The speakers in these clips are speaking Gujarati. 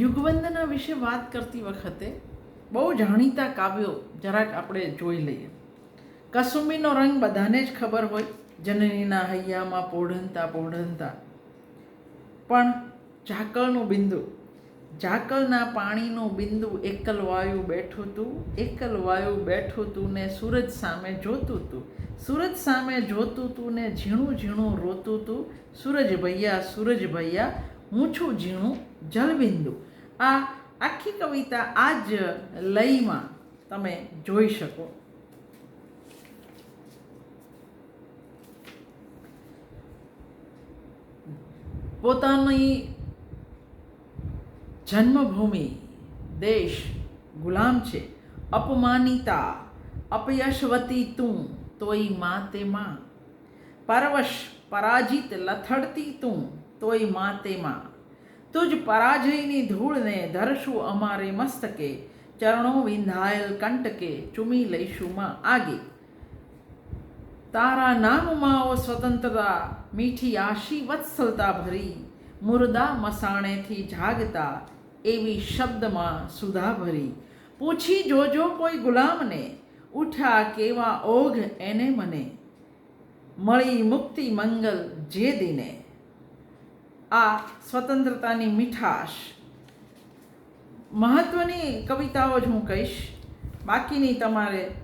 યુગવંદના વિશે વાત કરતી વખતે બહુ જાણીતા કાવ્યો જરાક આપણે જોઈ લઈએ. કસુંબીનો રંગ બધાને જ ખબર હોય, જનનીના હૈયામાં પોઢનતા પોઢનતા પણ ઝાકળનું બિંદુ, ઝાકળના પાણીનું બિંદુ એકલ વાયુ બેઠું તું, એકલ વાયુ બેઠું તું ને સૂરજ સામે જોતું તું, સૂરજ સામે જોતું તું ને ઝીણું ઝીણું રોતું તું, સૂરજ ભૈયા સૂરજ ભૈયા હું છું ઝીણું જલબિંદુ આ આખી કવિતા આ જ લયમાં તમે જોઈ શકો. પોતાની જન્મભૂમિ દેશ ગુલામ છે. અપમાનિતા, અપયશવતી તું તોયમાં તે માં પરવશ પરાજિત લથડતી તું તોયમાં તે તુજ પરાજયની ધૂળને ધરશું અમારે મસ્તકે, ચરણો વિંધાયેલ કંટકે ચૂમી લઈશું માં આગે. તારા નામમાં ઓ સ્વતંત્રતા, મીઠી આશી વત્સલતા ભરી, મુર્દા મસાણેથી જાગતા એવી શબ્દમાં સુધા ભરી. પૂછી જોજો કોઈ ગુલામને, ઉઠ્યા કેવા ઓઘ એને મને. મળી મુક્તિ મંગલ જે દિને. આ સ્વતંત્રતાની મીઠાશ. મહત્વની કવિતાઓ જ હું કહીશ. બાકીની તમારે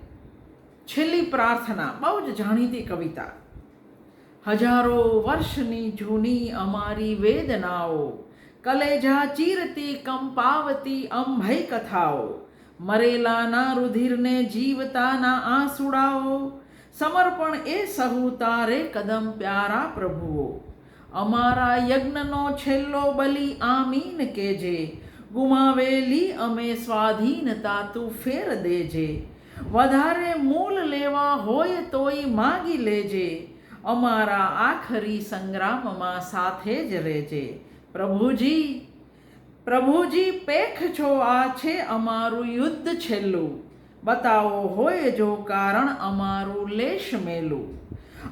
છેલ્લી પ્રાર્થના, બહુ જ જાણીતી કવિતા. હજારો વર્ષની જૂની અમારી વેદનાઓ, કલેજા ચીરતી કંપાવતી અંભય કથાઓ, મરેલાના રુધિરને જીવતાના આંસુડાઓ, સમર્પણ એ સહુ તારે કદમ પ્યારા પ્રભુઓ. અમારા યજ્ઞનો છેલ્લો બલિ આમીન કેજે ગુમાવેલી અમે સ્વાધીનતા તું ફેર દેજે. વધારે મૂલ લેવા હોય તોય માગી લેજે. અમારા આખરી સંગ્રામમાં સાથે જ રહેજે. પ્રભુજી પ્રભુજી પેખ છો આ છે અમારું યુદ્ધ છેલ્લું. બતાવો હોય જો કારણ અમારું લેશ મેલું.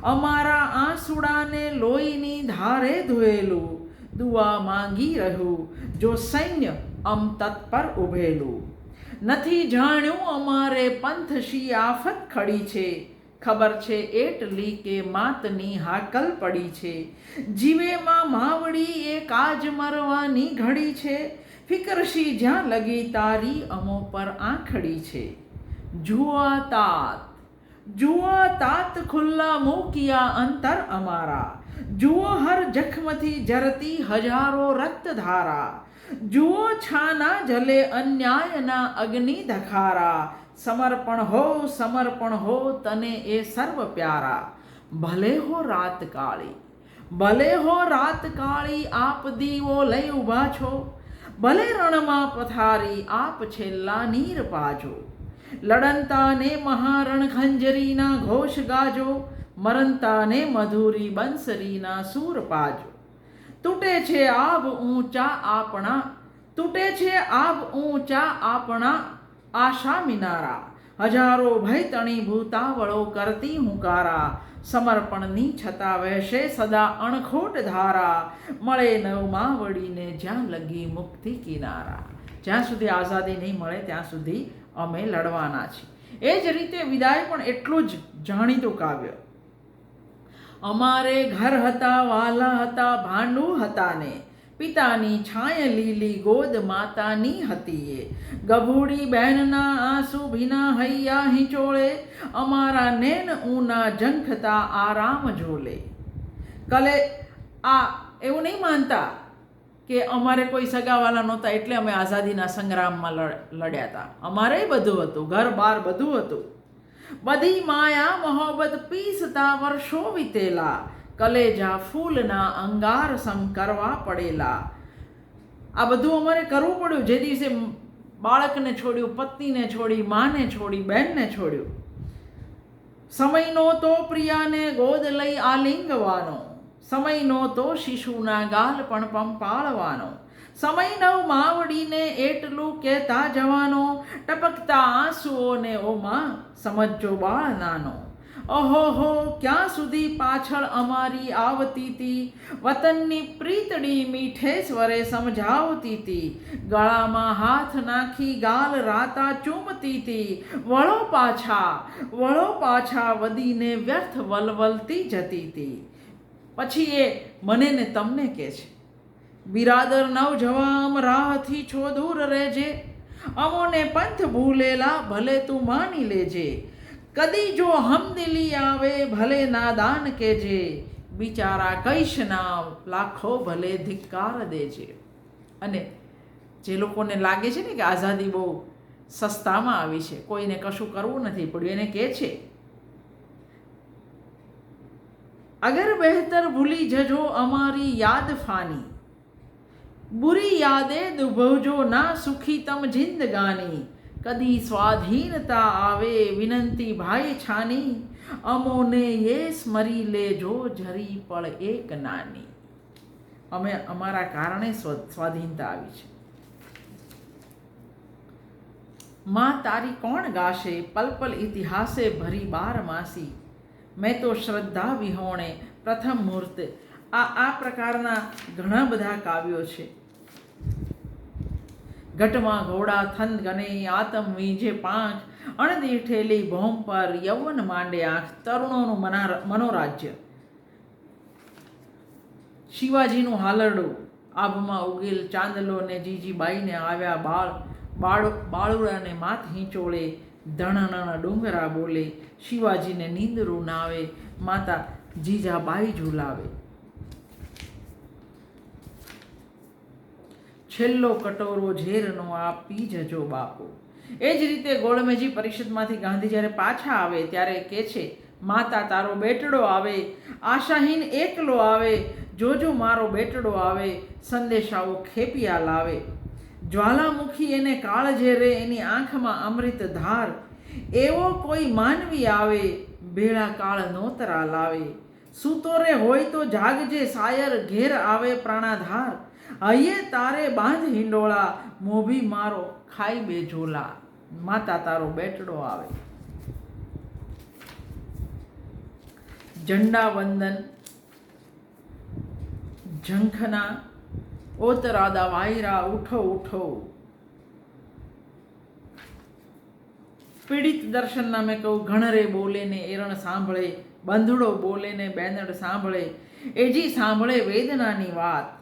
અમારા આંસુડાને લોહીની ધારે ધોયેલું, દુઆ માંગી રહ્યું, જો સૈન્ય અમ તત્પર ઉભેલું. નથી જાણ્યું અમારે પંથશી આફત ખડી છે. ખબર છે એટલી કે માતની હાકલ પડી છે. જીવેમાં માવડી એ કાજ મરવાની ઘડી છે. ફિકરશી જ્યાં લગી તારી અમો પર આંખડી છે. જુઆ તાત જુઓ તાત ખુલ્લા મૂકિયા અંતર અમારા. જુઓ હર જખમથી જરતી હજારો રક્તધારા. જુઓ છાના જલે અન્યાયના અગ્નિ ધખારા. સમર્પણ હો સમર્પણ હો તને એ સર્વ પ્યારા. ભલે હો રાત કાળી, ભલે હો રાત કાળી આપ દીવો લઈ ઊભા છો. ભલે રણમાં પથારી આપ છેલ્લા નીર પાજો. લડંતાને મહારણ ખંજરીના ઘોષ ગાજો, મરંતાને મધુરી બંસરીના સૂર પાજો. તૂટે છે આબ ઊંચા આપણા, તૂટે છે આબ ઊંચા આપણા, આશા મિનારા. હજારો ભય તણી ભૂતાવળો કરતી હુંકારા, સમર્પણની છતા વહેશે સદા અણખોટ ધારા. મળે નવ માવડીને જ્યાં લગી મુક્તિ કિનારા. જ્યાં સુધી આઝાદી નહીં મળે, ત્યાં સુધી અમે લડવાના છીએ. એ જ રીતે વિદાય પણ એટલું જ જાણીતું કાવ્ય. અમારે ઘર હતા, વાલા હતા, ભાંડુ હતા ને. પિતાની છાય લીલી ગોદ માતાની હતી એ. ગભૂડી બહેનના આંસુ ભીના હૈયા હિંચોળે. અમારા નેન ઊના જંખતા આરામ ઝોલે. કલે, આ એવું નહીં માનતા? કે અમારે કોઈ સગાવાલા નહોતા એટલે અમે આઝાદીના સંગ્રામમાં લડ્યા હતા. અમારે બધું હતું, ઘર બાર બધું હતું. બધી માયા મોહબ્બત પીસતા વર્ષો વીતેલા, કલેજા ફૂલના અંગાર સમ કરવા પડેલા. આ બધું અમારે કરવું પડ્યું. જે દિવસે બાળકને છોડ્યું, પત્નીને છોડી, માને છોડી, બહેનને છોડ્યું. સમયનો તો પ્રિયાને ગોદ લઈ આલિંગવાનો. સમયનો તો શિશુના ગાલ પણ પંપાળવાનો. સમય નવ માવડીને એટલું કહેતા જવાનો, ટપકતા આંસુઓને ઓમાં સમજો બાળ નાનો. ઓહોહો ક્યાં સુધી પાછળ અમારી આવતી તી? વતનની પ્રીતડી મીઠે સ્વરે સમજાવતી તી. ગળામાં હાથ નાખી ગાલ રાતા ચૂમતી તી. વળો પાછા વળો પાછા વદીને વ્યર્થ વલવલતી જતી તી. પછી એ મને ને તમને કહે છે, બિરાદર નવજવામ રાહથી છો દૂર રહેજે, અમોને પંથ ભૂલેલા ભલે તું માની લેજે, કદી જો હમદિલી આવે ભલે નાદાન કેજે બિચારા કઈશ ના લાખો ભલે ધિક્કાર દેજે. અને જે લોકોને લાગે છે ને કે આઝાદી બહુ સસ્તામાં આવી છે, કોઈને કશું કરવું નથી પડ્યું, એને કહે છે અગર બહેતર ભૂલી જજો અમારી યાદ ફાની. બુરી યાદે દુભવજો ના સુખી તમ જિંદગાની. કદી સ્વાધીનતા આવે વિનંતી ભાઈ છાની. અમોને એ સ્મરી લેજો જરી પળ એક નાની. અમે અમારા કારણે સ્વ- સ્વાધીનતા આવી છે. માં તારી કોણ ગાશે? પલ પલ ઇતિહાસે ભરી બાર માસી. મેં તો શ્રદ્ધા વિહોણે પ્રથમ મુહૂર્ત. આ આ પ્રકારના ઘણા બધા કાવ્યો છે. ઘટમાં ઘોડા થન ગને, આતમ વીજે પાંખ અણદીઠેલી ભોમ પર યૌવન માંડે આંખ, તરુણોનું મના મનોરાજ્ય. શિવાજીનું હાલરડું. આભમાં ઉગેલ ચાંદલો ને જીજીબાઈને આવ્યા બાળ બાળ, બાળુડાને માથ હિંચોળે ધણણ ડુંગરા બોલે, શિવાજીને નીંદરું નાવે, માતા જીજાબાઈ ઝુલાવે. છેલ્લો કટોરો ઝેરનો આ પી જજો બાપુ. એ જ રીતે ગોળમેજી પરિષદમાંથી ગાંધી જ્યારે પાછા આવે, ત્યારે કે છે, માતા, તારો બેટડો આવે, આશાહીન એકલો આવે, જોજો મારો બેટડો આવે, સંદેશાઓ ખેપિયા લાવે. જ્વાલામુખી એને કાળજે રે એની આંખમાં અમૃત ધાર એવો કોઈ માનવી આવે ભેળા કાળ નોતરા લાવે સૂતો રે હોય તો જાગજે સાયર ઘેર આવે પ્રાણાધાર હૈયે તારે બાંધ હિંડોળા મોભી મારો ખાઈ બે ઝોલા માતા તારો બેટડો આવે ઝંડા વંદન ઝંખના ઓતરાદા વાયરા ઉઠો પીડિત દર્શનના મેં કહું ઘણરે બોલે ને એરણ સાંભળે બંધડો બોલે ને બેનડ સાંભળે એજી સાંભળે વેદનાની વાત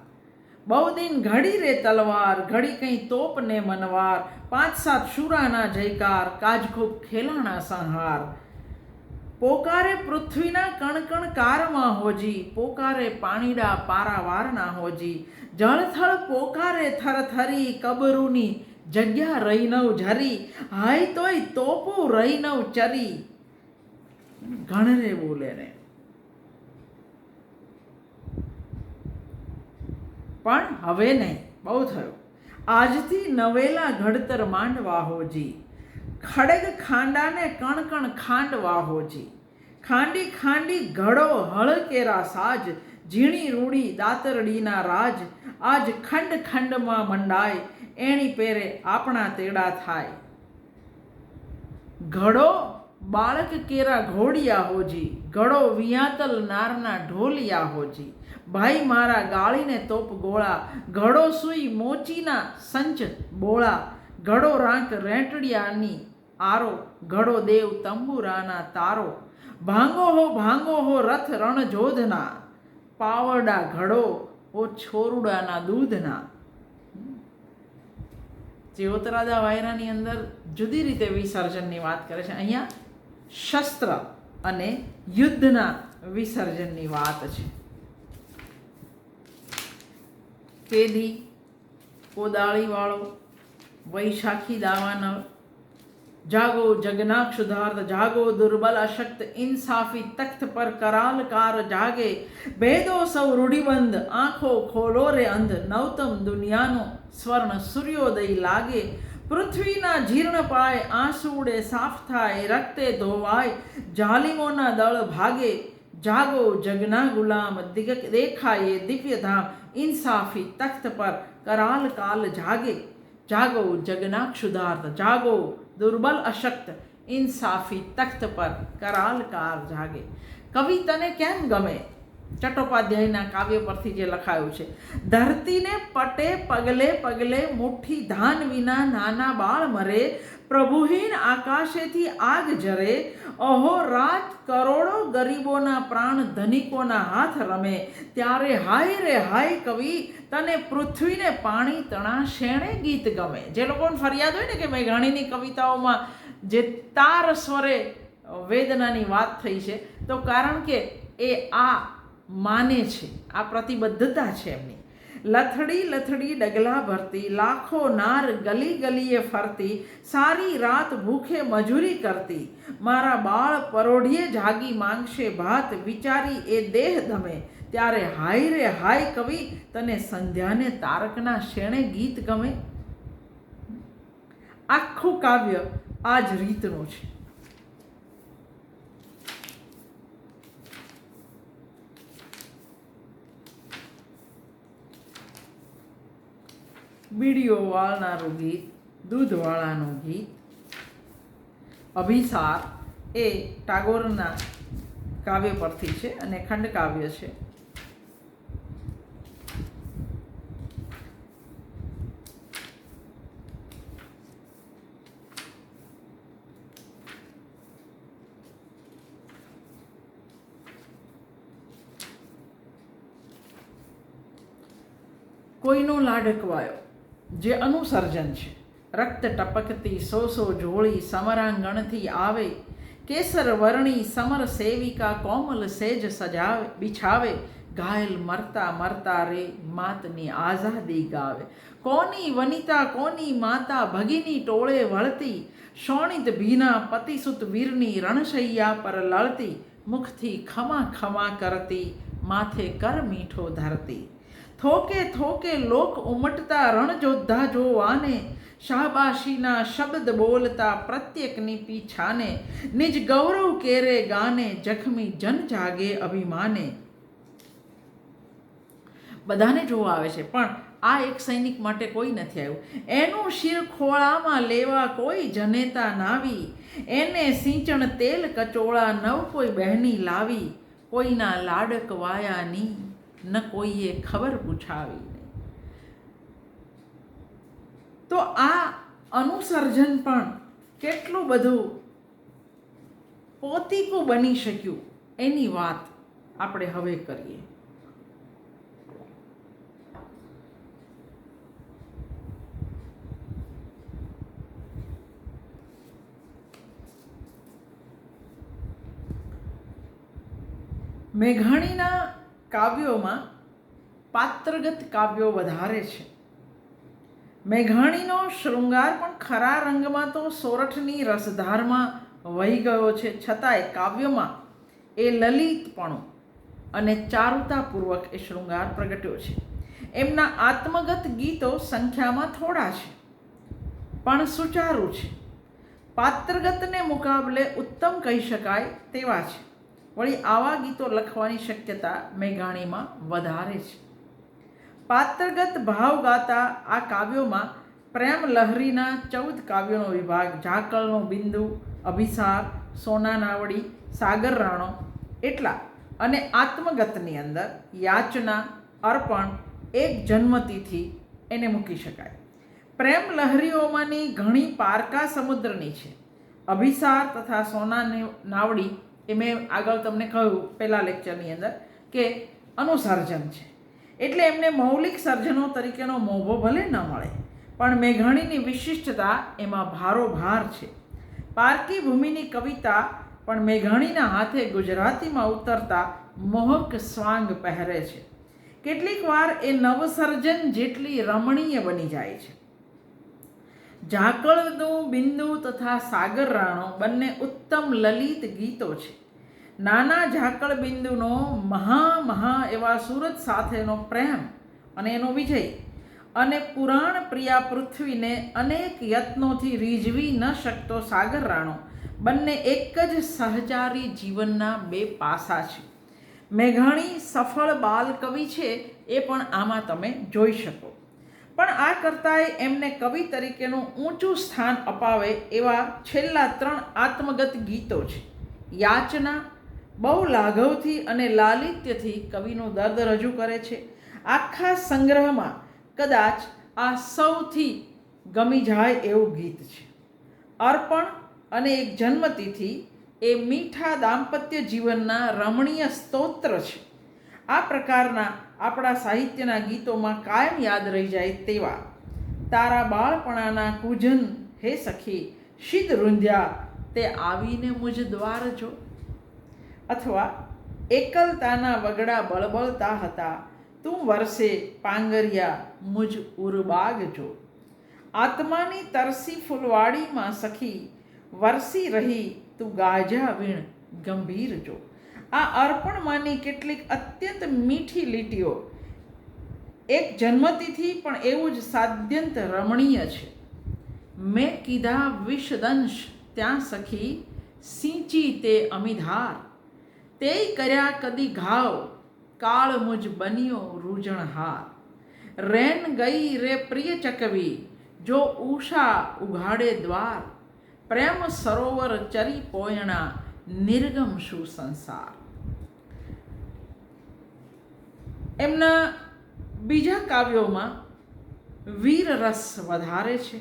બહુ દિન ઘડી રે તલવાર ઘડી કંઈ તોપ ને મનવાર પાંચ સાત શુરાના જયકાર કાજ ખૂબ ખેલાણા સંહાર પોકારે પૃથ્વીના કણકણ કારમાં હોજી, પોકારે પાણીડા પારાવારના હોજી. જળથળ પોકારે થરથરી કબરૂની જગ્યા રહીનવ ઝરી, હાય તોય તોપું રહીનવ ચરી. ઘણરે બોલે ને પણ હવે નહીં, બહુ થયું. આજથી નવેલા ઘડતર માંડવા હોજી. ખડગ ખાંડાને કણકણ ખાંડવા હોજી. ખાંડી ખાંડી ઘડો હળકેરા સાજ, ઝીણી રૂડી દાતરડીના રાજ, આજ ખંડ ખંડમાં મંડાય, એણી પેરે આપણા તેડા થાય. ઘડો બાળક કેરા ઘોડિયા હોજી, ઘડો વિયાતલ નારના ઢોલિયા હોજી. ભાઈ મારા ગાળીને તોપ ગોળા, ઘડો સુઈ મોચીના સંચ બોળા ઘડો રાંક રેંટડિયાની આરો ઘડો દેવ તંબુરાના તારો. ભાંગો હો ભાંગો હો રથ રણજોધના. પાવડા ઘડો ઓ છોરુડાના દૂધના. ચેવતરાદા વાયરાની અંદર જુદી રીતે વિસર્જનની વાત કરે છે. અહીંયા શસ્ત્ર અને યુદ્ધના વિસર્જનની વાત છે. તેથી કોદાળીવાળો વૈશાખી દાવાનળ જાગો જગનાક્ષુધાર્થ જાગો દુર્બલ અશક્ત ઇન્સાફી તખ્ત પર કરાલકાર જાગે ભેદો સૌ રૂઢિબંધ આંખો ખોલો રે અંધ નવતમ દુનિયાનો સ્વર્ણ સૂર્યોદય લાગે પૃથ્વીના જીર્ણ પાય આંસુડે સાફ થાય રક્તે ધોવાય જાલિમોના દળ ભાગે જાગો જગના ગુલામ દિગ દેખાયે દિવ્યધામ ઇન્સાફી તખ્ત પર કરાલ કાલ જાગે જાગો જગનાક્ષુધાર્થ જાગો, દુર્બલ અશક્ત, ઇન્સાફી તખ્ત પર કરાલકાર જાગે. કવિ તને કેમ ગમે? ચટ્ટોપાધ્યાયના કાવ્ય પરથી જે લખાયું છે, ધરતીને પટે પગલે પગલે મુઠ્ઠી ધાન વિના નાના બાળ મરે પ્રભુહીન આકાશેથી આગ જરે. અહો રાત કરોડો ગરીબોના પ્રાણ ધનિકોના હાથ રમે. ત્યારે હાય રે હાય કવિ, તને પૃથ્વીને પાણી તણા શેણે ગીત ગમે. જે લોકોને ફરિયાદ હોય ને કે મેઘાણીની કવિતાઓમાં જે તાર સ્વરે વેદનાની વાત થઈ છે, તો કારણ કે એ આ માને છે, આ પ્રતિબદ્ધતા છે એમની. લથડી લથડી ડગલા ભરતી, લાખો નાર ગલી ગલીએ ફરતી, સારી રાત ભૂખે મજૂરી કરતી. મારા બાળ પરોઢીએ જાગી માંગશે ભાત, વિચારી એ દેહ ધમે. ત્યારે હાય રે હાય કવિ, તને સંધ્યાને તારકના શેણે ગીત ગમે? આખું કાવ્ય આ જ રીતનું છે. બીડીઓ વાળનારું ગીત દૂધવાળાનું ગીત, અભિસાર એ ટાગોરના કાવ્ય પરથી છે અને ખંડ કાવ્ય છે. કોઈનો લાડકવાયો? જે અનુસર્જન છે. રક્ત ટપકતી સો સો જોળી સમરાંગણથી આવે, કેસર વર્ણી, સમર સેવિકા, કોમલ સેજ સજાવે, બિછાવે, ઘાયલ મરતા મરતા રે માતની આઝાદી ગાવે. કોની વનિતા, કોની માતા ભગીની ટોળે વળતી, શોણિત ભીના પતિસુત વીરની રણશૈયા પર લળતી, મુખથી ખમા ખમા કરતી, માથે કર મીઠો ધરતી. થોકે થોકે લોક ઉમટતા રણજોદ્ધા જોવાને, શાબાશીના શબ્દ બોલતા પ્રત્યેકની પીછાને, નિજ ગૌરવ કેરે ગાને, જખમી જન જાગે અભિમાને. બધાને જોવા આવે છે, પણ આ એક સૈનિક માટે કોઈ નથી આવ્યું. એનું શિર ખોળામાં લેવા કોઈ જનેતા નાવી. એને સિંચણ તેલ કચોળા નવ કોઈ બહેની લાવી. કોઈના લાડક વાયાની ન કોઈએ ખબર પૂછાવી તો આ અનુસર્જન પણ કેટલું બધું પોતીકું બની શક્યું એની વાત આપણે હવે કરીએ. મેઘાણીના કાવ્યોમાં પાત્રગત કાવ્યો વધારે છે. મેઘાણીનો શૃંગાર પણ ખરા રંગમાં તો સોરઠની રસધારમાં વહી ગયો છે. છતાંય કાવ્યમાં એ લલિતપણું અને ચારુતાપૂર્વક એ શૃંગાર પ્રગટ્યો છે. એમના આત્મગત ગીતો સંખ્યામાં થોડા છે, પણ સુચારું છે. પાત્રગતને મુકાબલે ઉત્તમ કહી શકાય તેવા છે. વળી આવા ગીતો લખવાની શક્યતા મેઘાણીમાં વધારે છે. પાત્રગત ભાવ ગાતા આ કાવ્યોમાં પ્રેમ લહરીના ચૌદ કાવ્યોનો વિભાગ, ઝાકળનો બિંદુ, અભિસાર, સોના નાવડી, સાગર રાણો એટલા અને આત્મગતની અંદર યાચના, અર્પણ, એક જન્મતિથી એને મૂકી શકાય. પ્રેમ લહરીઓમાંની ઘણી પારકા સમુદ્રની છે. અભિસાર તથા સોના નાવડી એ મેં આગળ તમને કહ્યું પહેલાં લેક્ચરની અંદર કે અનુસર્જન છે. એટલે એમને મૌલિક સર્જનો તરીકેનો મોભો ભલે ન મળે, પણ મેઘાણીની વિશિષ્ટતા એમાં ભારોભાર છે. પારકી ભૂમિની કવિતા પણ મેઘાણીના હાથે ગુજરાતીમાં ઉતરતા મોહક સ્વાંગ પહેરે છે. કેટલીક વાર એ નવસર્જન જેટલી રમણીય બની જાય છે. ઝાકળનું બિંદુ તથા સાગર રાણો બંને ઉત્તમ લલિત ગીતો છે. નાના ઝાકળ બિંદુનો મહા મહા એવા સુરત સાથેનો પ્રેમ અને એનો વિજય અને પુરાણ પ્રિયા પૃથ્વીને અનેક યત્નોથી રીઝવી ન શકતો સાગર રાણો બંને એક જ સહચારી જીવનના બે પાસા છે. મેઘાણી સફળ બાલ કવિ છે એ પણ આમાં તમે જોઈ શકો. પણ આ કરતાંય એમને કવિ તરીકેનું ઊંચું સ્થાન અપાવે એવા છેલ્લા ત્રણ આત્મગત ગીતો છે. યાચના, બહુ લાઘવથી અને લાલિત્યથી કવિનું દર્દ રજૂ કરે છે. આખા સંગ્રહમાં કદાચ આ સૌથી ગમી જાય એવું ગીત છે. અર્પણ અને એક જન્મતિથિ એ મીઠા દાંપત્ય જીવનના રમણીય સ્તોત્ર છે. આ પ્રકારના આપણા સાહિત્યના ગીતોમાં કાયમ યાદ રહી જાય તેવા. તારા બાળપણાના કુજન હે સખી, શીત રૂંધ્યા, તે આવીને મુજ દ્વાર જો. અથવા, એકલતાના વગડા બળબળતા હતા, તું વરસે પાંગરિયા મુજ ઉરબાગ જો. આત્માની તરસી ફૂલવાડીમાં સખી, વરસી રહી તું ગાજા વીણ ગંભીર જો. આ અર્પણમાંની કેટલીક અત્યંત મીઠી લીટીઓ. એક જન્મતિથી પણ એવું જ સાદ્યંત રમણીય છે. મેં કીધા વિષદંશ ત્યાં સખી સિંચી તે અમિધાર. તે કર્યા કદી ઘાવ, કાળ મુજ બન્યો રૂજણહાર. રેન ગઈ રે પ્રિય ચકવી, જો ઉષા ઉઘાડે દ્વાર. પ્રેમ સરોવર ચરી પોયણા નિર્ગમ શું સંસાર. એમના બીજા કાવ્યોમાં વીર રસ વધારે છે.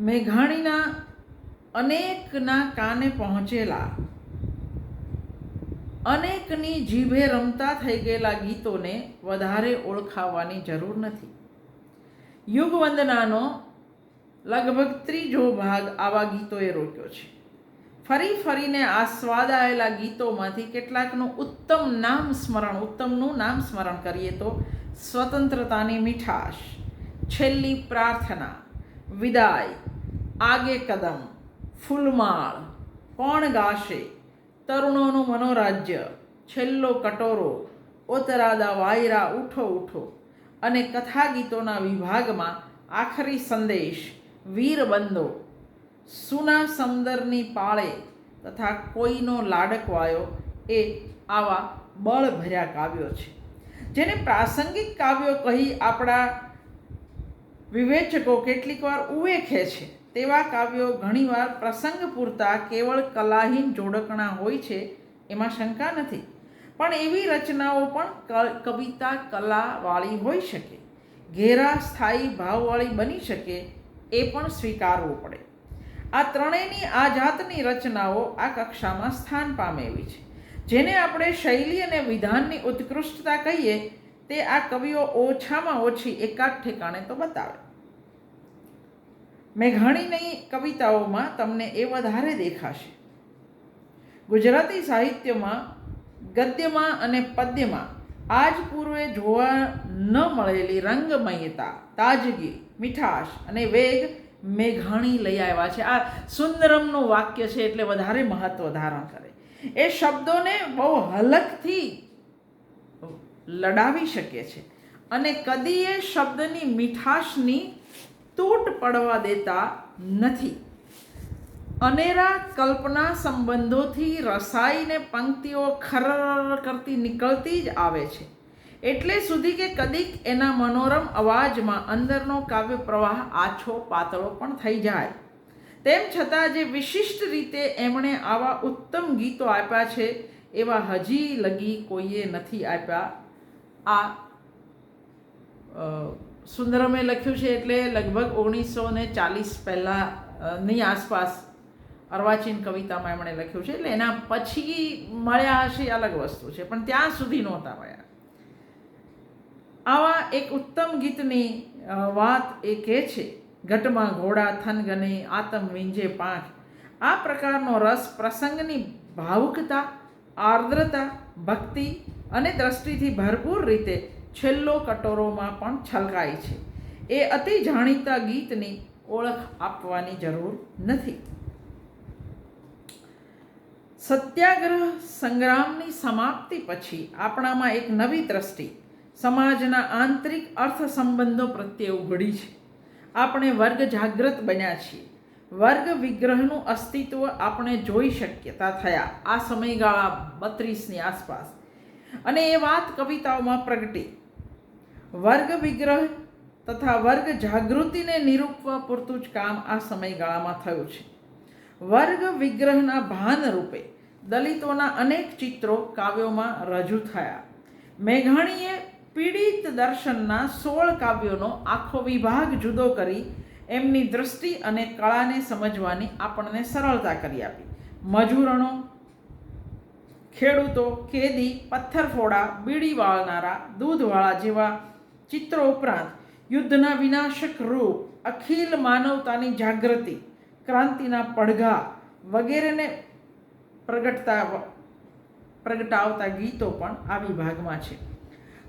મેઘાણીના અનેકના કાને પહોંચેલા અનેકની જીભે રમતા થઈ ગયેલા ગીતોને વધારે ઓળખાવવાની જરૂર નથી. યુગવંદનાનો લગભગ ત્રીજો ભાગ આવા ગીતોએ રોક્યો છે. ફરી ફરીને આસ્વાદાયેલા ગીતોમાંથી કેટલાકનું ઉત્તમ નામ સ્મરણ, ઉત્તમનું નામ સ્મરણ કરીએ તો સ્વતંત્રતાની મીઠાશ, છેલ્લી પ્રાર્થના, વિદાય, આગે કદમ, ફૂલમાળ, કોણ ગાશે? તરુણોનું મનોરાજ્ય. છેલ્લો કટોરો, ઓતરાદા વાયરા ઉઠો ઉઠો. અને કથા ગીતોના વિભાગમાં આખરી સંદેશ, વીરબંધો. સુના સમદરની પાળે તથા કોઈનો લાડકવાયો એ આવા બળભર્યા કાવ્યો છે. જેને પ્રાસંગિક કાવ્યો કહી આપણા વિવેચકો કેટલીક વાર ઉવેખે છે. તેવા કાવ્યો ઘણીવાર પ્રસંગ પૂરતા કેવળ કલાહીન જોડકણા હોય છે, એમાં શંકા નથી. પણ એવી રચનાઓ પણ કવિતા કલાવાળી હોઈ શકે. ઘેરા સ્થાયી ભાવવાળી બની શકે એ પણ સ્વીકારવું પડે. આ ત્રણેયની આ જાતની રચનાઓ આ કક્ષામાં સ્થાન પામે એવી છે. જેને આપણે શૈલી અને વિધાનની ઉત્કૃષ્ટતા કહીએ, તે આ કવિઓ ઓછામાં ઓછી એકાદ ઠેકાણે તો બતાવે. મેઘાણીની કવિતાઓમાં તમને એ વધારે દેખાશે. ગુજરાતી સાહિત્યમાં ગદ્યમાં અને પદ્યમાં આજ પૂર્વે જોવા ન મળેલી રંગમયતા, તાજગી, મીઠાશ અને વેગ મેઘાણી લઈ આવ્યા છે. આ સુંદરમનું વાક્ય છે એટલે વધારે મહત્વ ધારણ કરે. એ શબ્દોને બહુ હલકથી લડાવી શકે છે અને કદી એ શબ્દની મીઠાશની તૂટ પડવા દેતા નથી. અનેરા કલ્પના સંબંધોથી રસાઈને પંક્તિઓ ખરર કરતી નીકળતી જ આવે છે. એટલે સુધી કે કદીક એના મનોરમ અવાજમાં અંદરનો કાવ્ય પ્રવાહ આછો પાતળો પણ થઈ જાય. તેમ છતાં જે વિશિષ્ટ રીતે એમણે આવા ઉત્તમ ગીતો આપ્યા છે, એવા હજી લગી કોઈએ નથી આપ્યા. આ સુંદરમે લખ્યું છે એટલે લગભગ ઓગણીસો ને ચાલીસ પહેલાંની આસપાસ અર્વાચીન કવિતામાં એમણે લખ્યું છે. એટલે એના પછી મળ્યા હશે અલગ વસ્તુ છે, પણ ત્યાં સુધી નહોતા મળ્યા. આવા એક ઉત્તમ ગીતની વાત એ કહે છે, ઘટમાં ઘોડા થનગને આતમ વિંજે પાંખ. આ પ્રકારનો રસ પ્રસંગની ભાવુકતા, આર્દ્રતા, ભક્તિ અને દ્રષ્ટિથી ભરપૂર રીતે છેલ્લો કટોરોમાં પણ છલકાય છે. એ અતિ જાણીતા ગીતની ઓળખ આપવાની જરૂર નથી. સત્યાગ્રહ સંગ્રામની સમાપ્તિ પછી આપણામાં એક નવી દ્રષ્ટિ, સમાજના આંતરિક અર્થ સંબંધો પ્રત્યે ઉઘડી છે. આપણે વર્ગ જાગૃત બન્યા છીએ. વર્ગ વિગ્રહનું અસ્તિત્વ આપણે જોઈ શક્યતા થયા આ સમયગાળા બત્રીસની આસપાસ. અને એ વાત કવિતાઓમાં પ્રગટી. વર્ગ વિગ્રહ તથા વર્ગ જાગૃતિને નિરૂપવા પૂરતું જ કામ આ સમયગાળામાં થયું છે. વર્ગ વિગ્રહના ભાનરૂપે દલિતોના અનેક ચિત્રો કાવ્યોમાં રજૂ થયા. મેઘાણીએ પીડિત દર્શનના સોળ કાવ્યોનો આખો વિભાગ જુદો કરી એમની દૃષ્ટિ અને કળાને સમજવાની આપણને સરળતા કરી આપી. મજૂરણો, ખેડૂતો, કેદી, પથ્થરફોડા બીડી વાળનારા દૂધવાળા જેવા ચિત્રો ઉપરાંત યુદ્ધના વિનાશક રૂપ, અખિલ માનવતાની જાગૃતિ, ક્રાંતિના પડઘા વગેરેને પ્રગટતા પ્રગટાવતા ગીતો પણ આ વિભાગમાં છે.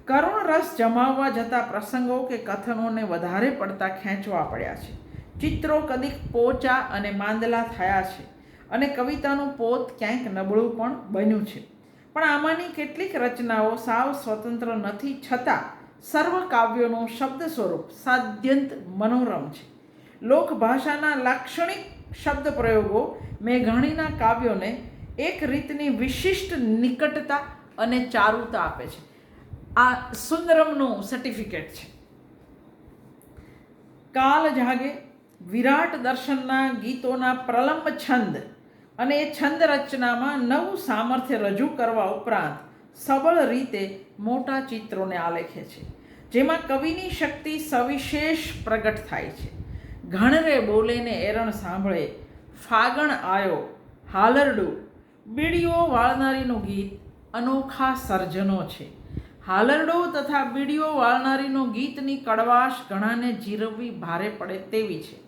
કરુણ રસ જમાવવા જતા પ્રસંગો કે કથનોને વધારે પડતા ખેંચવા પડ્યા છે. ચિત્રો કદીક પોચા અને માંદલા થયા છે અને કવિતાનું પોત ક્યાંક નબળું પણ બન્યું છે. પણ આમાંની કેટલીક રચનાઓ સાવ સ્વતંત્ર નથી છતાં સર્વ કાવ્યોનું શબ્દ સ્વરૂપ સાદ્યંત મનોરમ છે. લોકભાષાના લાક્ષણિક શબ્દ પ્રયોગો મેઘાણીના કાવ્યોને એક રીતની વિશિષ્ટ નિકટતા અને ચારુતા આપે છે. આ સુંદરમનું સર્ટિફિકેટ છે. કાલ જાગે વિરાટ દર્શનના ગીતોના પ્રલંબ છંદ અને એ છંદ રચનામાં નવું સામર્થ્ય રજૂ કરવા ઉપરાંત સબળ રીતે મોટા ચિત્રોને આલેખે છે, જેમાં કવિની શક્તિ સવિશેષ પ્રગટ થાય છે. ઘણરે બોલે ને એરણ સાંભળે, ફાગણ આયો, હાલરડું, બીડીઓ વાળનારીનું ગીત અનોખા સર્જનો છે. હાલરડો તથા બીડીઓ વાળનારીનું ગીતની કડવાશ ઘણાને જીરવવી ભારે પડે તેવી છે.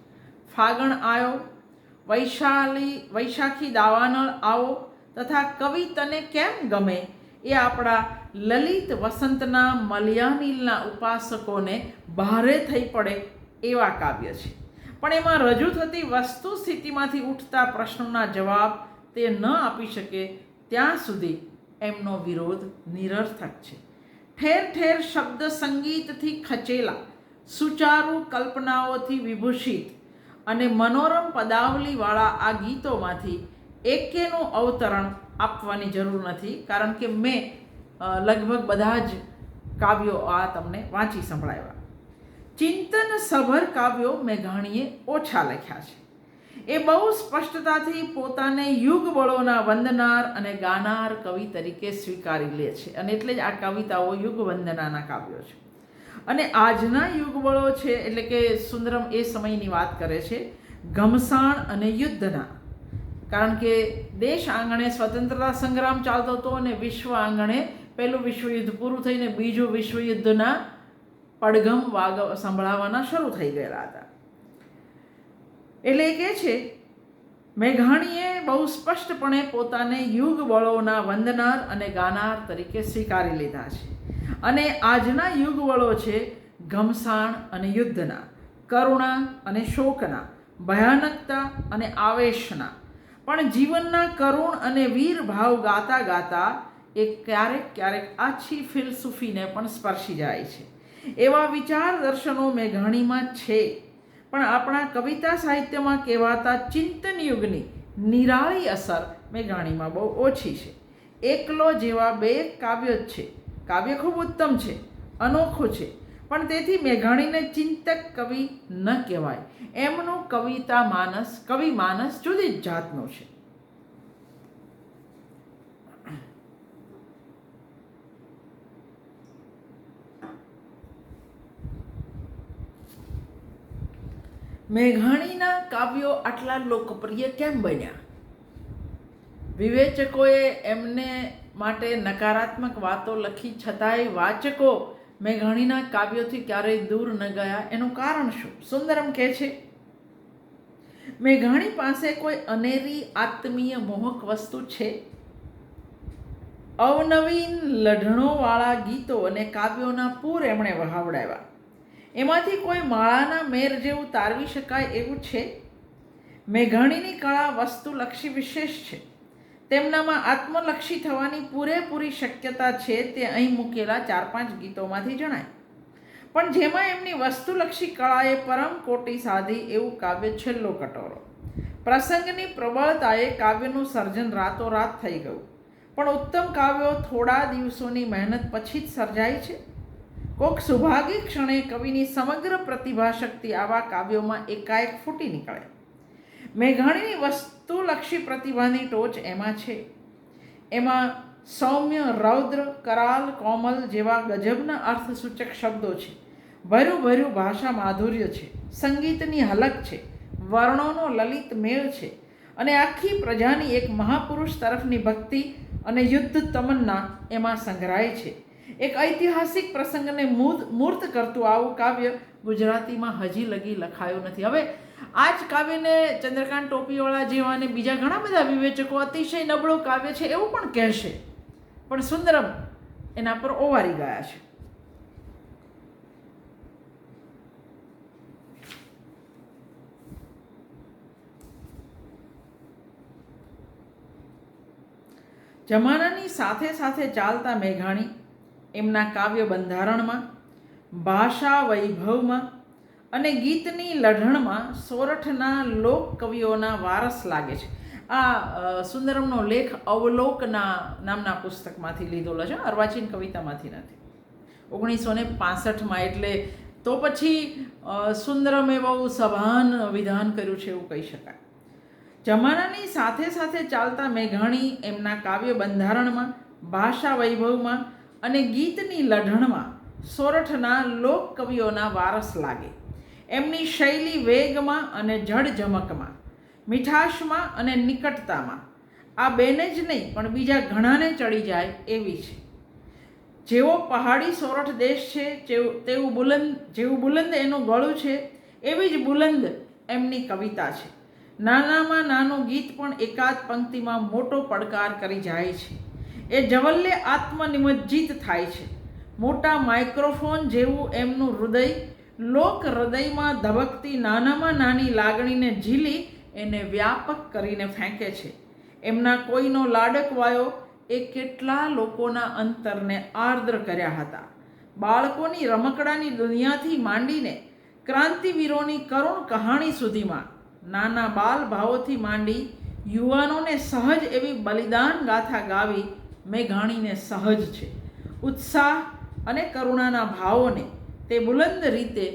ફાગણ આયો, વૈશાલી, વૈશાખી દાવાનળ આવો, તથા કવિ તને કેમ ગમે એ આપણા લલિત વસંતના મલયાનીલના ઉપાસકોને ભારે થઈ પડે એવા કાવ્ય છે. પણ એમાં રજૂ થતી વસ્તુ સ્થિતિમાંથી ઉઠતા પ્રશ્નોના જવાબ તે ન આપી શકે ત્યાં સુધી એમનો વિરોધ નિરર્થક છે. ઠેર ઠેર શબ્દ સંગીતથી ખચેલા, સુચારુ કલ્પનાઓથી વિભૂષિત અને મનોરમ પદાવલીવાળા આ ગીતોમાંથી એકેનું અવતરણ આપવાની જરૂર નથી. કારણ કે મેં લગભગ બધા જ કાવ્યો આ તમને વાંચી સંભળાવ્યા. ચિંતન સભર કાવ્યો મેઘાણીએ ઓછા લખ્યા છે. એ બહુ સ્પષ્ટતાથી પોતાને યુગબળોના વંદનાર અને ગાનાર કવિ તરીકે સ્વીકારી લે છે. અને એટલે જ આ કવિતાઓ યુગ વંદનાના કાવ્યો છે. અને આજના યુગબળો છે, એટલે કે સુંદરમ એ સમયની વાત કરે છે ઘમસાણ અને યુદ્ધના. કારણ કે દેશ આંગણે સ્વતંત્રતા સંગ્રામ ચાલતો હતો અને વિશ્વ આંગણે પહેલું વિશ્વયુદ્ધ પૂરું થઈને બીજું વિશ્વયુદ્ધના પડઘમ વાગ સંભળાવવાના શરૂ થઈ ગયેલા હતા. એટલે કે છે, મેઘાણીએ બહુ સ્પષ્ટપણે પોતાને યુગ વળોના વંદનાર અને ગાનાર તરીકે સ્વીકારી લીધા છે. અને આજના યુગવળો છે ઘમસાણ અને યુદ્ધના, કરુણા અને શોકના, ભયાનકતા અને આવેશના પણ જીવનના કરુણ અને વીર ભાવ ગાતા ગાતા એ ક્યારેક ક્યારેક આછી ફિલસૂફીને પણ સ્પર્શી જાય છે. એવા વિચાર દર્શનો મેઘાણીમાં છે. પણ આપણા કવિતા સાહિત્યમાં કહેવાતા ચિંતન યુગની નિરાળી અસર મેઘાણીમાં બહુ ઓછી છે. એકલો જેવા બે કાવ્યો જ છે. કાવ્ય ખૂબ ઉત્તમ છે. અનોખું છે. પણ તેથી મેઘાણીને ચિંતક કવિ ન કહેવાય. એમનું કવિતા માનસ, કવિ માનસ જુદી જાતનો છે. મેઘાણીના કાવ્યો આટલા લોકપ્રિય કેમ બન્યા? વિવેચકોએ એમને માટે નકારાત્મક વાતો લખી છતાંય વાચકો મેઘાણીના કાવ્યોથી ક્યારેય દૂર ન ગયા. એનું કારણ શું? સુંદરમ કહે છે મેઘાણી પાસે કોઈ અનેરી આત્મીય મોહક વસ્તુ છે. અવનવીન લઢણોવાળા ગીતો અને કાવ્યોના પૂર એમણે વહાવડાવ્યા. એમાંથી કોઈ માળાના મેર જેવું તારવી શકાય એવું છે? મેઘાણીની કળા વસ્તુલક્ષી વિશેષ છે. તેમનામાં આત્મલક્ષી થવાની પૂરેપૂરી શક્યતા છે તે અહીં મૂકેલા ચાર પાંચ ગીતોમાંથી જણાય. પણ જેમાં એમની વસ્તુલક્ષી કળાએ પરમ કોટી સાધી એવું કાવ્ય છેલ્લો કટોરો. પ્રસંગની પ્રબળતાએ કાવ્યનું સર્જન રાતોરાત થઈ ગયું. પણ ઉત્તમ કાવ્યો થોડા દિવસોની મહેનત પછી જ સર્જાય છે. કોક સુભાગી ક્ષણે કવિની સમગ્ર પ્રતિભા શક્તિ આવા કાવ્યોમાં એકાએક ફૂટી નીકળે. મેઘાણીની વસ્તુલક્ષી પ્રતિભાની ટોચ એમાં છે. એમાં સૌમ્ય, રૌદ્ર, કરાલ, કોમલ જેવા ગજબના અર્થસૂચક શબ્દો છે. ભર્યું ભર્યું ભાષા માધુર્ય છે. સંગીતની હલક છે. વર્ણોનો લલિત મેળ છે. અને આખી પ્રજાની એક મહાપુરુષ તરફની ભક્તિ અને યુદ્ધ તમન્ના એમાં સંગ્રહાય છે. એક ઐતિહાસિક પ્રસંગને મૂર્ત કરતું આવું કાવ્ય ગુજરાતીમાં હજી લગી લખાયું નથી. હવે આ જ કાવ્યને ચંદ્રકાંત ટોપીવાળા જેવા અને બીજા ઘણા બધા વિવેચકો અતિશય નબળું કાવ્ય છે એવું પણ કહેશે. પણ સુંદરમ એના પર ઓવારી ગયા છે. જમાનાની સાથે સાથે ચાલતા મેઘાણી એમના કાવ્ય બંધારણમાં, ભાષા વૈભવમાં અને ગીતની લઢણમાં સોરઠના લોક કવિઓના વારસ લાગે છે. આ સુંદરમનો લેખ અવલોકના નામના પુસ્તકમાંથી લીધેલો છે. અર્વાચીન કવિતામાંથી નથી. ઓગણીસો ને પાસઠમાં એટલે તો પછી સુંદરમે બહુ સભાન વિધાન કર્યું છે એવું કહી શકાય. જમાનાની સાથે સાથે ચાલતા મેઘાણી એમના કાવ્ય બંધારણમાં, ભાષા વૈભવમાં અને ગીતની લઢણમાં સોરઠના લોક કવિઓના વારસ લાગે. એમની શૈલી વેગમાં અને જડ જમકમાં મીઠાશમાં અને નિકટતામાં. આ બેને જ નહીં, પણ બીજા ઘણાને ચડી જાય એવી છે. જેવો પહાડી સોરઠ દેશ છે તેવું બુલંદ જેવું બુલંદ એનું ગળું છે, એવી જ બુલંદ એમની કવિતા છે. નાનામાં નાનું ગીત પણ એકાદ પંક્તિમાં મોટો પડકાર કરી જાય છે. એ જવલ્લે આત્મનિમજ્જિત થાય છે. મોટા માઇક્રોફોન જેવું એમનું હૃદય લોક હૃદયમાં ધબકતી નાનામાં નાની લાગણીને ઝીલી એને વ્યાપક કરીને ફેંકે છે. એમના કોઈનો લાડકવાયો એ કેટલા લોકોના અંતરને આર્દ્ર કર્યા હતા. બાળકોની રમકડાની દુનિયાથી માંડીને ક્રાંતિવીરોની કરુણ કહાણી સુધીમાં નાના બાલ ભાવોથી માંડી યુવાનોને સહજ એવી બલિદાન ગાથા ગાવી મેઘાણીને સહજ છે. ઉત્સાહ અને કરુણાના ભાવોને તે બુલંદ રીતે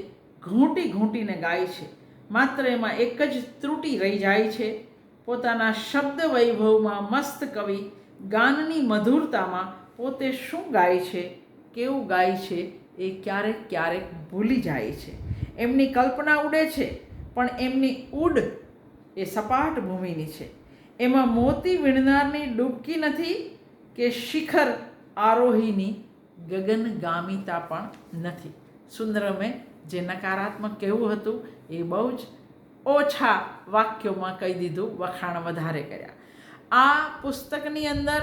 ઘૂંટી ઘૂંટીને ગાય છે. માત્ર એમાં એક જ ત્રુટી રહી જાય છે. પોતાના શબ્દ વૈભવમાં મસ્ત કવિ ગાનની મધુરતામાં પોતે શું ગાય છે, કેવું ગાય છે એ ક્યારેક ક્યારેક ભૂલી જાય છે. એમની કલ્પના ઉડે છે, પણ એમની ઉડ એ સપાટ ભૂમિની છે. એમાં મોતી વીણનારની ડૂબકી નથી કે શિખર આરોહીની ગગનગામિતા પણ નથી. સુંદરમે જે નકારાત્મક કહેવું હતું, એ બહુ જ ઓછા વાક્યોમાં કહી દીધું, વખાણ વધારે કર્યા. આ પુસ્તકની અંદર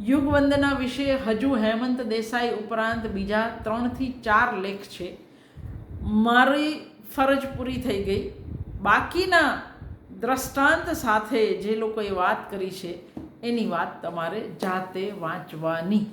યુગવંદના વિશે હજુ હેમંત દેસાઈ ઉપરાંત બીજા ત્રણથી ચાર લેખ છે. મારી ફરજ પૂરી થઈ ગઈ. બાકીના દ્રષ્ટાંત સાથે જે લોકોએ વાત કરી છે, એની વાત તમારે જાતે વાંચવાની.